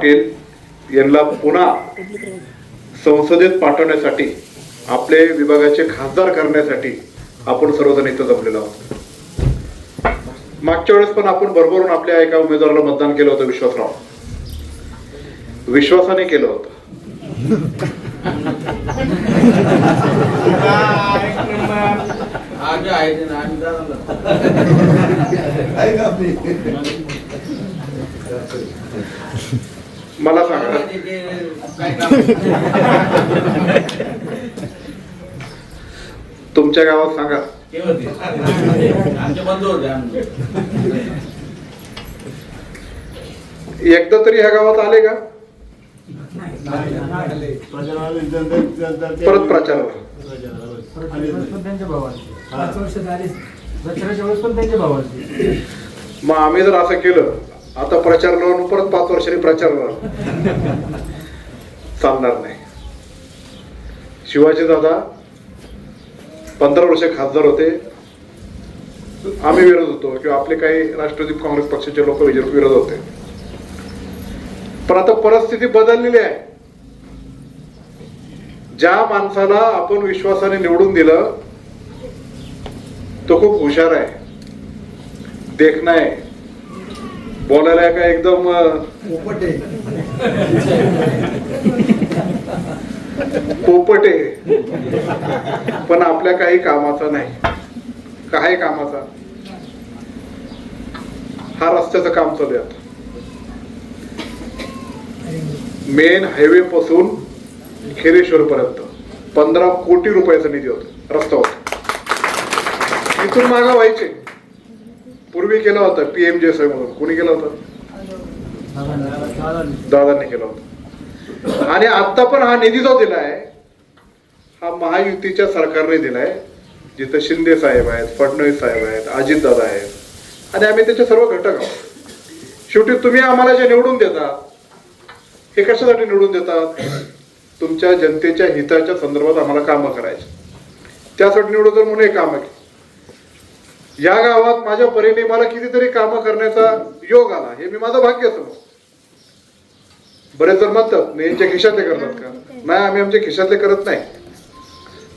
पाटील यांना पुन्हा संसदेत पाठवण्यासाठी आपले विभागाचे खासदार करण्यासाठी आपण सर्वजण इथं जमलेलो आहोत. मागच्या वेळेस पण आपण बरोबरून आपल्या एका उमेदवाराला मतदान केलं होतं विश्वासराव. विश्वासाने केलं होतं आगे आहे ते ना, आम्ही जाणार. मला सांगा? तुमच्या गावात सांगा. एकदा तरी ह्या गावात आले का परत भावाचे मग आम्ही जर असं केलं आता प्रचार लावून परत पाच वर्षांनी प्रचार लावून. चालणार नाही. शिवाजी दादा पंधरा वर्ष खासदार होते. आम्ही विरोध होतो किंवा आपले काही राष्ट्रवादी काँग्रेस पक्षाचे लोक विरोध होते. पण आता परिस्थिती बदललेली आहे. ज्या माणसाला आपण विश्वासाने निवडून दिलं तो खूप हुशार आहे. देखणं आहे. बोलायला काय एकदम पोपट पण आपल्या काही कामाचा नाही. काही कामाचा. हा रस्त्याचं काम चालू आहे आता. मेन हायवे पासून खेरेश्वर पर्यंत. पंधरा कोटी रुपयाचा निधी होता. रस्ता होता. इथून मागा व्हायचे. पूर्वी केला होता पीएमजे म्हणून. कोणी केला होता? दादांनी केला होता. आणि आता पण हा निधी जो दिलाय हा महायुतीच्या सरकारने दिलाय. जिथं शिंदे साहेब आहेत फडणवीस साहेब आहेत अजित दादा आहेत. आणि आम्ही त्याचे सर्व घटक आहोत. शेवटी तुम्ही आम्हाला जे निवडून देतात हे कशासाठी निवडून देतात? तुमच्या जनतेच्या हिताच्या संदर्भात आम्हाला कामं करायची. त्यासाठी निवडून तर म्हणून हे कामं केली या गावात माझ्या परीने मला कितीतरी कामं करण्याचा योग आला. हे मी माझं भाग्य समजतो. बरेच जर म्हणतात नाही यांच्या खिशातले करतात का? नाही आम्ही आमच्या खिशातले करत नाही.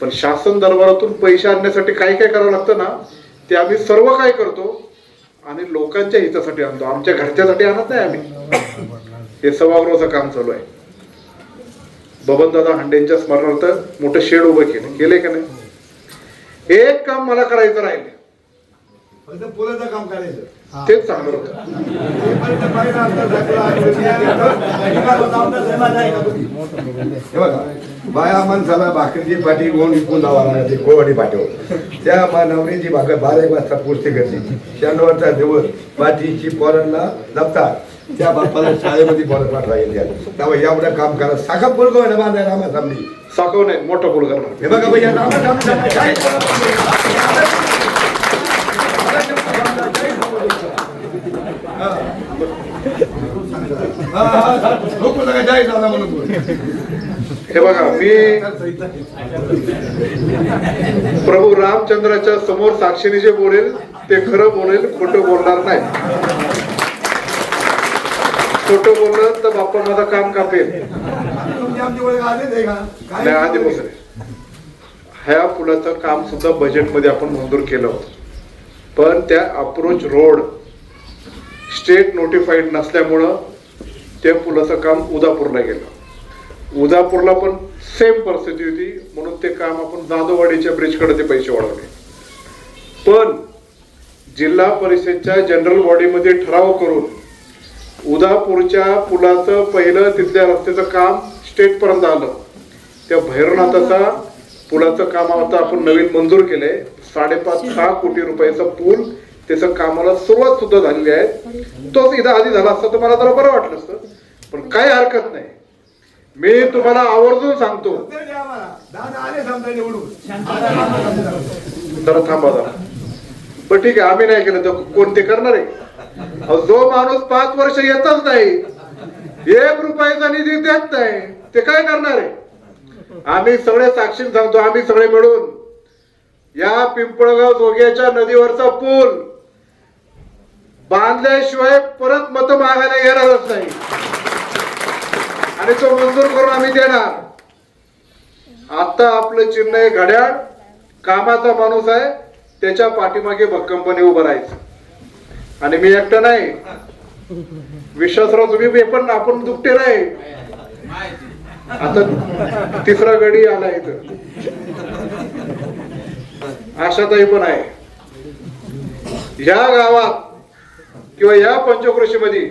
पण शासन दरबारातून पैसे आणण्यासाठी काय काय करावं लागतं ना ते आम्ही सर्व काय करतो आणि लोकांच्या हितासाठी आणतो. आमच्या घरच्यासाठी आणत नाही आम्ही. हे सभागृहाचं काम चालू आहे. बबनदादा हांडेंच्या स्मरणार्थ मोठं शेड उभं केलं. केलंय का नाही? एक काम मला करायचं राहिले फक्त पुलाचं काम करायचं. तेच चांगलं होतं. बाया माणसाला भाकरीची पाठी गोण विकून जावा लागते कोवाडी पाठीवर त्या नवरीची भाकर बारा एक वाजता पुरते करते शनिवारचा दिवस पाठीची पोरांना लपतात त्या बापाला शाळेमध्ये पोरं पाठवा येते. तेव्हा एवढं काम करा. साखा बोलको ना बांधा रामा सामनी साखव नाही मोठं पूल करणार हे बघा भैया हे बघा मी प्रभू रामचंद्राच्या समोर साक्षीने जे बोलेल ते खरं बोलेल खोटं बोलणार नाही. खोटं बोललं तर बाप्पा माझं काम कापेल. आहे नाही आधी बस ह्या पुलाचं काम सुद्धा बजेटमध्ये आपण मंजूर केलं होतं. पण त्या अप्रोच रोड स्टेट नोटिफाईड नसल्यामुळं त्या पुलाचं काम उदापूरला गेलं. उदापूरला पण सेम परिस्थिती होती म्हणून ते काम आपण जाधववाडीच्या ब्रिजकडे ते पैसे वाढवले. पण जिल्हा परिषदच्या जनरल बॉडीमध्ये ठराव करून उदापूरच्या पुलाचं पहिलं तिथल्या रस्त्याचं काम स्टेट पर्यंत आलं. त्या भैरवनाथाचा पुलाचं काम आता आपण नवीन मंजूर केलंय. साडेपाच सहा कोटी रुपयाचा पूल त्याचं कामाला सुरुवात सुद्धा झालेली आहे. तोच इथं आधी झाला असता तर मला जरा बरं वाटलं असतं. पण काही हरकत नाही. मी तुम्हाला आवर्जून सांगतो. जरा थांबा जरा. पण ठीक आहे आम्ही नाही केलं तर कोणते करणार आहे? अहो, जो माणूस पाच वर्ष येतच नाही एक रुपयाचा निधी देत नाही ते काय करणार आहे? आम्ही सगळे साक्षी सांगतो आम्ही सगळे मिळून या पिंपळगाव जोग्याच्या नदीवरचा पूल बांधल्याशिवाय परत मत मागायला येणारच नाही. आणि तो मंजूर करून आम्ही देणार. आता आपलं चिन्ह आहे घड्याळ. कामाचा माणूस आहे. त्याच्या पाठीमागे भक्कमपणे उभं राहायचं. आणि मी एकटं नाही. विश्वासराव तुम्ही पण आपण दुपटे नाही आता तिसरा गडी आला इथं. आशाताई पण आहे. या गावात किंवा या पंचक्रोशीमध्ये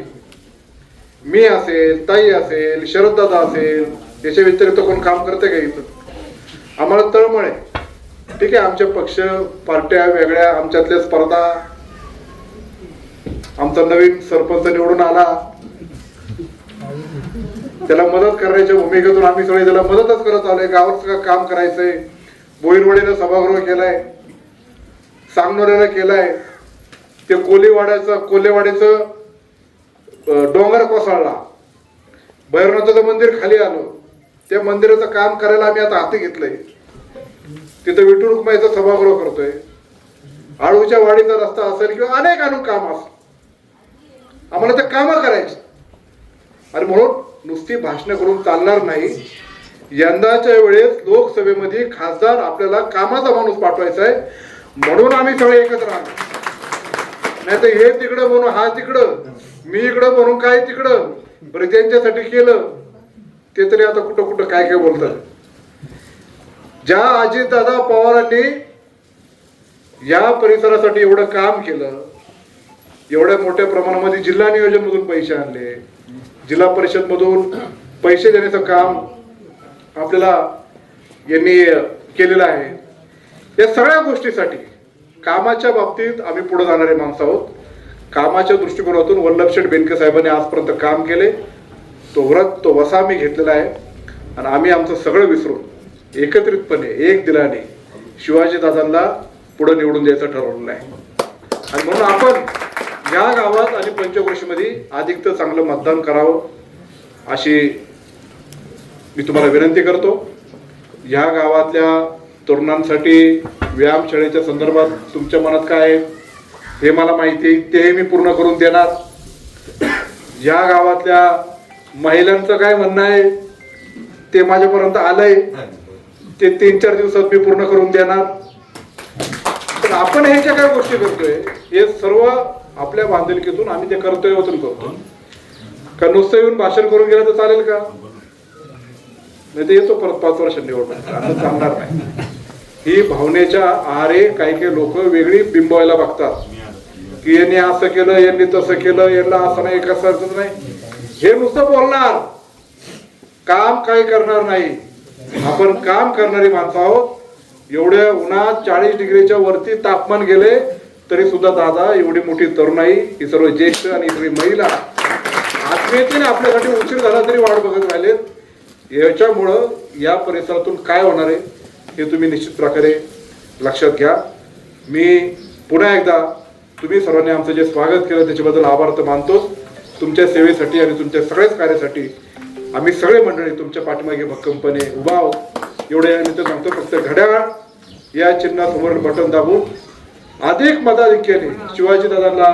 मी असेल ताई असेल शरददादा असेल याच्या व्यतिरिक्त कोण काम करते का इथं? आम्हाला तळमळ आहे. ठीक आहे आमचे पक्ष पार्ट्या वेगळ्या आमच्यातल्या स्पर्धा. आमचा नवीन सरपंच निवडून आला. त्याला मदत करण्याच्या भूमिकेतून आम्ही सगळे त्याला मदतच करत आलोय. गावात काम करायचंय. बोईरवडीला सभागृह केलाय. सांगनोऱ्याला केलाय. ते कोलेवाड्याचं कोलेवाड्याचं डोंगर कोसळला. भैरवनाथाचं मंदिर खाली आलं. त्या मंदिराचं काम करायला आम्ही आता हाती घेतलंय. तिथं विठू रुक्माईचं सभागृह करतोय. आळूच्या वाडीचा रस्ता असेल किंवा अनेक अनेक काम असेल. आम्हाला ते कामं करायची. आणि म्हणून नुसती भाषणं करून चालणार नाही. यंदाच्या वेळेस लोकसभेमध्ये खासदार आपल्याला कामाचा माणूस पाठवायचा आहे म्हणून आम्ही सगळे एकत्र आलो. नाही तर हे तिकडं म्हणून हा तिकडं. मी इकडं म्हणून काय तिकडं? बरं त्यांच्यासाठी केलं. ते तरी आता कुठं कुठं काय काय बोलतात. ज्या अजितदादा पवारांनी या परिसरासाठी एवढं काम केलं एवढ्या मोठ्या प्रमाणामध्ये जिल्हा नियोजन मधून पैसे आणले जिल्हा परिषद मधून पैसे देण्याचं काम आपल्याला यांनी केलेलं आहे. या सगळ्या गोष्टीसाठी कामाच्या बाबतीत आम्ही पुढे जाणारे माणसं आहोत. कामाच्या दृष्टिकोनातून वल्लभशेठ बेनके साहेबांनी आजपर्यंत काम केले. तो व्रत तो वसा मी घेतलेला आहे. आणि आम्ही आमचं सगळं विसरून एकत्रितपणे एक दिलाने शिवाजी दादांना पुढे निवडून द्यायचं ठरवलेलं आहे. आणि म्हणून आपण या गावात आणि पंचक्रोशीमध्ये अधिक तर चांगलं मतदान करावं अशी मी तुम्हाला विनंती करतो. या गावातल्या तरुणांसाठी व्यायामशाळेच्या संदर्भात तुमच्या मनात काय आहे? हे मला माहिती आहे. तेही मी पूर्ण करून देणार. या गावातल्या महिलांचं काय म्हणणं आहे? ते माझ्यापर्यंत आलंय. ते तीन चार दिवसात मी पूर्ण करून देणार. पण आपण हे ज्या काय गोष्टी करतोय हे सर्व आपल्या बांधिलकीतून आम्ही ते कर्तव्यातून करतो का नुसतं येऊन भाषण करून गेलं तर चालेल का? नाही तर येतो परत पाच वर्ष निवडणूक. असं चालणार नाही. ही भावनेच्या आहारे काही काही लोक वेगळी बिंबवायला बघतात. की यांनी असं केलं यांनी तसं केलं यांना असं नाही कसं नाही. हे नुसतं बोलणार. काम काही करणार नाही. आपण काम करणारी माणसं आहोत. एवढ्या उन्हात चाळीस डिग्रीच्या वरती तापमान गेले तरी सुद्धा दादा एवढी मोठी तरुणाई ही सर्व ज्येष्ठ आणि ही महिला. आत्मीयतेने आपल्यासाठी उशीर झाला तरी वाट बघत राहिलेत. याच्यामुळं या परिसरातून काय होणार आहे? हे तुम्ही निश्चित प्रकारे लक्षात घ्या. मी पुन्हा एकदा तुम्ही सर्वांनी आमचं जे स्वागत केलं त्याच्याबद्दल आभार तर मानतोच तुमच्या सेवेसाठी आणि तुमच्या सगळ्याच कार्यासाठी आम्ही सगळे मंडळी तुमच्या पाठीमागे भक्कमपणे उभा आहोत. एवढे आम्ही निमित्त सांगतो फक्त घड्याळ या चिन्हासमोर बटन दाबून अधिक मताधिक्याने शिवाजीदादांना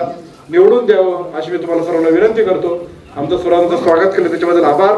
निवडून द्यावं अशी मी तुम्हाला सर्वांना विनंती करतो. आमचं सर्वांचं स्वागत केलं त्याच्याबद्दल आभार.